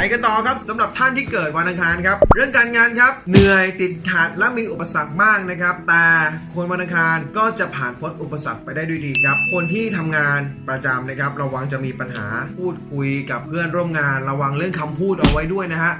ไปกันต่อครับสำหรับท่านที่เกิดวันอังคารครับ เรื่องการงานครับ เหนื่อยติดขัดและมีอุปสรรคบ้างนะครับ แต่คนวันอังคารก็จะผ่านพ้นอุปสรรคไปได้ด้วยดีครับ คนที่ทำงานประจำนะครับ ระวังจะมีปัญหาพูดคุยกับเพื่อนร่วมงาน ระวังเรื่องคำพูดเอาไว้ด้วยนะฮะ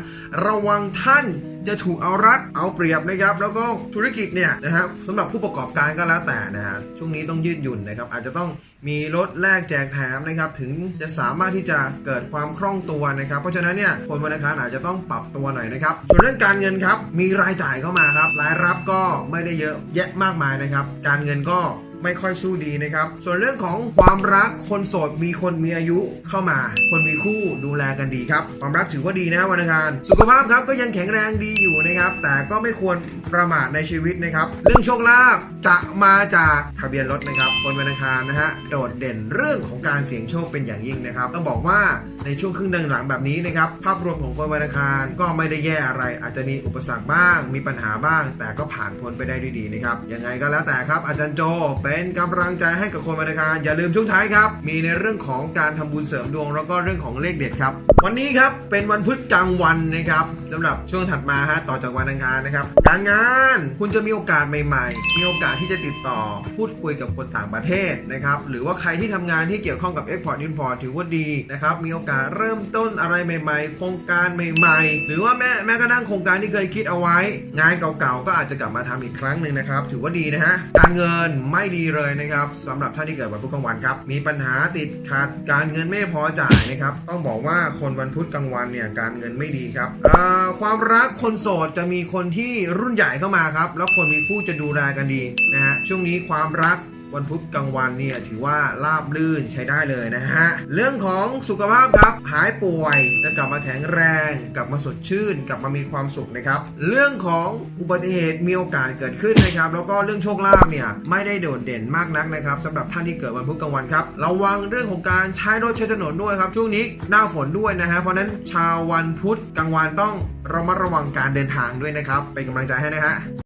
ระวังท่าน จะถูกเอารัดเอาเปรียบนะครับ แล้วก็ธุรกิจเนี่ยนะฮะสำหรับผู้ประกอบการก็แล้วแต่นะฮะช่วงนี้ต้องยืดหยุ่นนะครับ อาจจะต้องมีรถแลกแจกแถมนะครับ ถึงจะสามารถที่จะเกิดความคล่องตัวนะครับ เพราะฉะนั้นเนี่ยคนวันอังคารอาจจะต้องปรับตัวหน่อยนะครับ ส่วนเรื่องการเงินครับ มีรายจ่ายเข้ามาครับรายรับก็ไม่ได้เยอะแยะมากมายนะครับ การเงินก็ไม่ค่อยสู้ดีนะครับ ส่วนเรื่องของความรักคนโสดมีคนมีอายุเข้ามา คนมีคู่ดู แลกันดีครับ ความรักถือว่าดีนะวันอังคารสุขภาพครับก็ยังแข็งแรงดีอยู่นะครับ แต่ก็ไม่ควรประมาทในชีวิตนะครับ เรื่องโชคลาภจะมาจากทะเบียนรถนะครับคนวันอังคารนะฮะโดดเด่นเรื่องของการเสี่ยงโชคเป็นอย่างยิ่งนะครับต้องบอกว่าในช่วงครึ่งเดือนหลังแบบนี้นะครับภาพรวมของคนวันอังคารก็ไม่ได้แย่อะไร อาจจะมีอุปสรรคบ้าง มีปัญหาบ้าง แต่ก็ผ่านพ้นไปได้ด้วยดีนะครับยังไงก็แล้วแต่ครับ อาจารย์โจเป็นกำลังใจให้กับคนวันอังคารอย่าลืมช่วงท้ายครับมีในเรื่องของการทำบุญเสริมดวงแล้วก็เรื่องของเลขเด็ดครับวันนี้ครับเป็นวันพุธกลางวันนะครับสำหรับช่วงถัดมาฮะต่อจากวันอังคารนะครับการงานคุณจะมีโอกาสใหม่ ๆ มีโอกาสที่จะติดต่อพูดคุยกับคนต่างประเทศนะครับหรือว่าใครที่ทำงานที่เกี่ยวข้องกับ Export Import ถือว่าดีนะครับมีโอกาสเริ่มต้นอะไรใหม่ ๆ โครงการใหม่ ๆ หรือว่าแม้แม้กระทั่งโครงการที่เคยคิดเอาไว้ งานเก่าๆก็อาจจะกลับมาทำอีกครั้งหนึ่งนะครับถือว่าดีนะฮะการเงินไม่ดีเลยนะครับสำหรับท่านที่เกิดวันพุธกลางวันครับมีปัญหาติดขัดการเงินไม่พอจ่ายนะครับต้องบอกว่าคนวันพุธกลางวันเนี่ยการเงินไม่ดีครับความรักคนโสดจะมีคนที่รุ่นใหญ่เข้ามาครับ แล้วคนมีคู่จะดูแลกันดีนะฮะช่วงนี้ความรัก วันพุธกลางวันเนี่ยถือว่าราบลื่นใช้ได้เลยนะฮะ เรื่องของสุขภาพครับ หายป่วยจะกลับมาแข็งแรง กลับมาสดชื่น กลับมามีความสุขนะครับ เรื่องของอุบัติเหตุมีโอกาสเกิดขึ้นนะครับ แล้วก็เรื่องโชคลาภเนี่ยไม่ได้โดดเด่นมากนักนะครับสำหรับท่านที่เกิดวันพุธกลางวันครับระวังเรื่องของการใช้รถใช้ถนนด้วยครับช่วงนี้หน้าฝนด้วยนะฮะเพราะฉะนั้นชาววันพุธกลางวันต้องระมัดระวังการเดินทางด้วยนะครับ เป็นกำลังใจให้นะฮะ